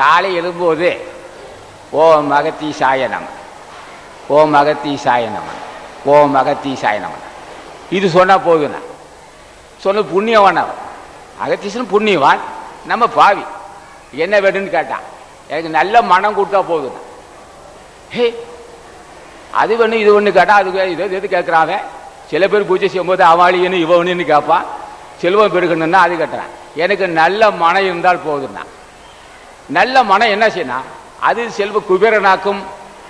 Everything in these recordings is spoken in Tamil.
காலை எழும்போது ஓம் மகத்தி சாய ஓம் மகத்தி சாய ஓம் மகத்தி சாய இது சொன்னால் போதுண்ணா சொன்ன புண்ணியவான் அவன். அகத்தீசன் புண்ணியவான் நம்ம பாவி. என்ன வேணும்னு கேட்டான். எனக்கு நல்ல மனம் கொடுத்தா போதுண்ணா ஹே அது ஒன்று இது ஒன்று கேட்டால் அது இது எது கேட்குறாங்க சில பேர் பூஜை செய்யும்போது அவாளின்னு இவனுன்னு கேட்பான் செல்வம் பெருகணும்னா அது கேட்குறான் எனக்கு நல்ல மனம் இருந்தால் போதுண்ணா நல்ல மனம் என்ன செய்யணும் அது செல்வ குபேரனாக்கும்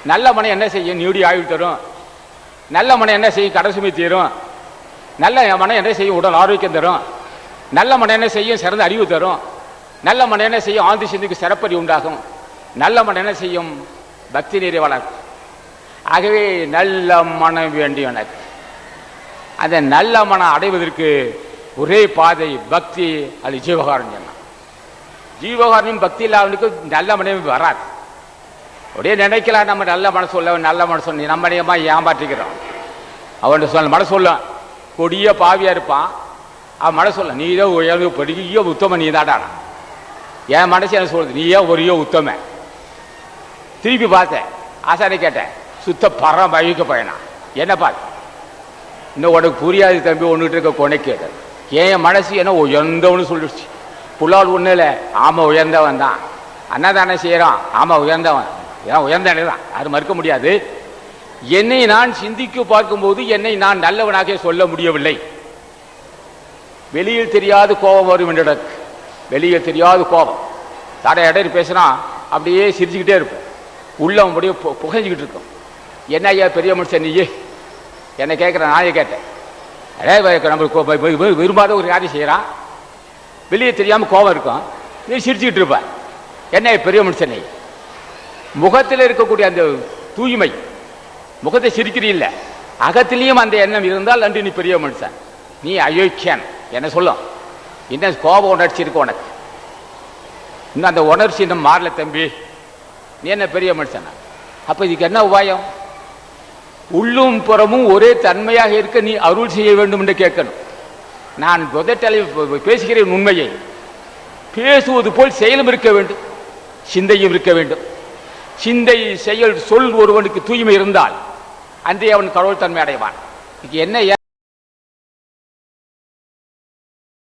நல்ல மனம் என்ன செய்யும்? நீடி ஆயுள் தரும். நல்ல மனம் என்ன செய்யும்? கடைசுமை தீரும். நல்ல மனம் என்ன செய்யும்? உடல் ஆரோக்கியம் தரும். நல்ல மனம் என்ன செய்யும்? சிறந்த அறிவு தரும். நல்ல மனம் என்ன செய்யும்? ஆழ்ந்து சிந்திக்கு சிறப்பறி உண்டாகும். நல்ல மனம் என்ன செய்யும்? பக்தி நீரை வளர்க்கும். ஆகவே நல்ல மனம் வேண்டும் எனக்கு அந்த நல்ல மனம் அடைவதற்கு ஒரே பாதை பக்தி அது ஜீவகாரம் சொன்னான் பக்தி இல்லாதவனுக்கு நல்ல மனமே வராது. அப்படியே நினைக்கலாம் நம்ம நல்ல மனசு சொல்ல நல்ல மனசு நம்ம நியமா ஏமாற்றிக்கிறோம். அவன் சொல்ல மனசு சொல்ல கொடிய பாவியா இருப்பான். அவன் மனசு சொல்ல நீ தான் உயர்வு பெரிய உத்தம நீ என் மனசு என்ன சொல்றது நீ ஏன் ஒரே உத்தம. திருப்பி பார்த்தேன். ஆசாரி கேட்டேன் சுத்த பரம் பயிக்க பயனா? என்ன பார்த்து இன்னும் உனக்கு புரியாது தம்பி ஒன்றுட்டு இருக்க கொனைக்கு ஏன் மனசு என்ன உயர்ந்தவனு சொல்லிடுச்சு. புலால் ஒன்றும் இல்லை ஆமாம் உயர்ந்தவன் தான். அன்னதானே செய்கிறான் ஆமாம் உயர்ந்தவன். ஏன் உயர்ந்தவன் தான் அது மறுக்க முடியாது. என்னை நான் சிந்திக்க பார்க்கும்போது என்னை நான் நல்லவனாக சொல்ல முடியவில்லை. வெளியில் தெரியாது கோபம் வரும் என்னிடம் வெளியில் தெரியாது கோபம். தடை இடையில் பேசினா அப்படியே சிரிச்சுக்கிட்டே இருப்போம். உள்ள அப்படியே பு- புகைஞ்சிக்கிட்டு இருக்கும். என்ன ஐயா பெரிய மனுஷன் நீயே? என்னை கேட்குற நாயை கேட்டேன். நம்மளுக்கு விரும்பாத ஒரு காரியம் செய்கிறான் வெளியே தெரியாமல் கோபம் இருக்கும். நீ சிரிச்சுக்கிட்டு இருப்ப. என்ன பெரிய மனுஷனை? முகத்தில் இருக்கக்கூடிய அந்த தூய்மை முகத்தை சிரிக்கிறீல்ல. அகத்திலையும் அந்த எண்ணம் இருந்தால் அன்று நீ பெரிய மனுஷன். நீ அயோக்கியன். என்ன சொல்லும்? இன்னும் கோப உணர்ச்சி இருக்கு உனக்கு? இன்னும் அந்த உணர்ச்சி இன்னும் மாறல தம்பி. நீ என்ன பெரிய மனுஷன்? அப்போ இதுக்கு என்ன உபாயம்? உள்ளும் புறமும் ஒரே தன்மையாக இருக்க நீ அருள் செய்ய வேண்டும் என்று கேட்கணும். நான் புதட்டலை பேசுகிறேன் உண்மையை. பேசுவது போல் செயலும் இருக்க வேண்டும். சிந்தையும் இருக்க வேண்டும். சிந்தை செயல் சொல் ஒருவனுக்கு தூய்மை இருந்தால் அன்றே அவன் கடவுள் தன்மை அடைவான். இதுக்கு என்ன